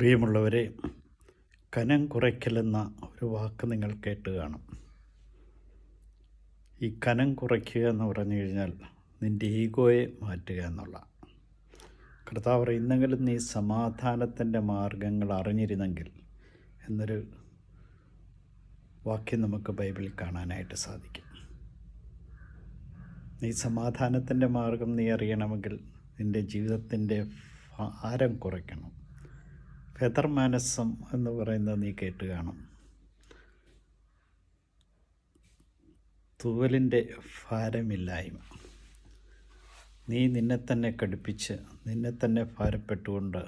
പ്രിയമുള്ളവരെ കനം കുറയ്ക്കലെന്ന ഒരു വാക്ക് നിങ്ങൾ കേട്ട് കാണും. ഈ കനം കുറയ്ക്കുക എന്ന് പറഞ്ഞു കഴിഞ്ഞാൽ നിന്റെ ഈഗോയെ മാറ്റുക എന്നുള്ള. കർത്താവ് ഇന്നെങ്കിലും നീ സമാധാനത്തിന്റെ മാർഗങ്ങൾ അറിഞ്ഞിരുന്നെങ്കിൽ എന്നൊരു വാക്യം നമുക്ക് ബൈബിളിൽ കാണാനായിട്ട് സാധിക്കും. നീ സമാധാനത്തിന്റെ മാർഗം നീ അറിയണമെങ്കിൽ നിന്റെ ജീവിതത്തിന്റെ ഭാരം കുറയ്ക്കണം. ഫെദർ മാനസം എന്ന് പറയുന്നത് നീ കേട്ട് കാണും. തൂവലിന്റെ ഭാരമില്ലായ്മ. നീ നിന്നെ തന്നെ കടുപ്പിച്ച് നിന്നെ തന്നെ ഭാരപ്പെട്ടുകൊണ്ട്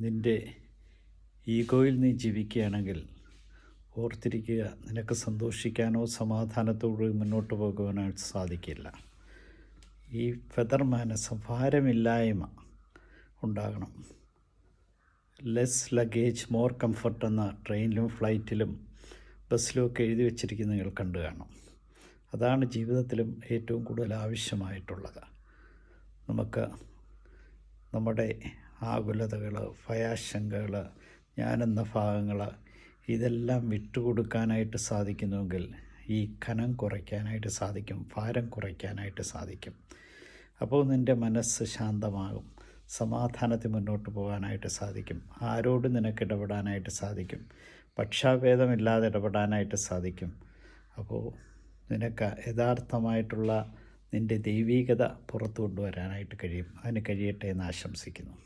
നിന്റെ ഈഗോയിൽ നീ ജീവിക്കുകയാണെങ്കിൽ ഓർത്തിരിക്കുക നിനക്ക് സന്തോഷിക്കാനോ സമാധാനത്തോട് മുന്നോട്ട് പോകുവാനായിട്ട് സാധിക്കില്ല. ഈ ഫെദർ മാനസം ഭാരമില്ലായ്മ ഉണ്ടാകണം. ലെസ് ലഗേജ് മോർ കംഫർട്ട് എന്ന ട്രെയിനിലും ഫ്ലൈറ്റിലും ബസ്സിലും ഒക്കെ എഴുതി വെച്ചിരിക്കുന്ന നിങ്ങൾ കണ്ടു കാണും. അതാണ് ജീവിതത്തിലും ഏറ്റവും കൂടുതൽ ആവശ്യമായിട്ടുള്ളത്. നമുക്ക് നമ്മുടെ ആകുലതകൾ ഭയാശങ്കകൾ ഞാനെന്ന ഭാഗങ്ങൾ ഇതെല്ലാം വിട്ടുകൊടുക്കാനായിട്ട് സാധിക്കുന്നുവെങ്കിൽ ഈ കനം കുറയ്ക്കാനായിട്ട് സാധിക്കും ഭാരം കുറയ്ക്കാനായിട്ട് സാധിക്കും. അപ്പോൾ നിന്റെ മനസ്സ് ശാന്തമാകും. സമാധാനത്തിൽ മുന്നോട്ട് പോകാനായിട്ട് സാധിക്കും. ആരോടും നിനക്ക് ഇടപെടാനായിട്ട് സാധിക്കും. പക്ഷാഭേദമില്ലാതെ ഇടപെടാനായിട്ട് സാധിക്കും. അപ്പോൾ നിനക്ക് യഥാർത്ഥമായിട്ടുള്ള നിന്റെ ദൈവീകത പുറത്തു കൊണ്ടുവരാനായിട്ട് കഴിയും. അതിന് കഴിയട്ടെ എന്ന് ആശംസിക്കുന്നു.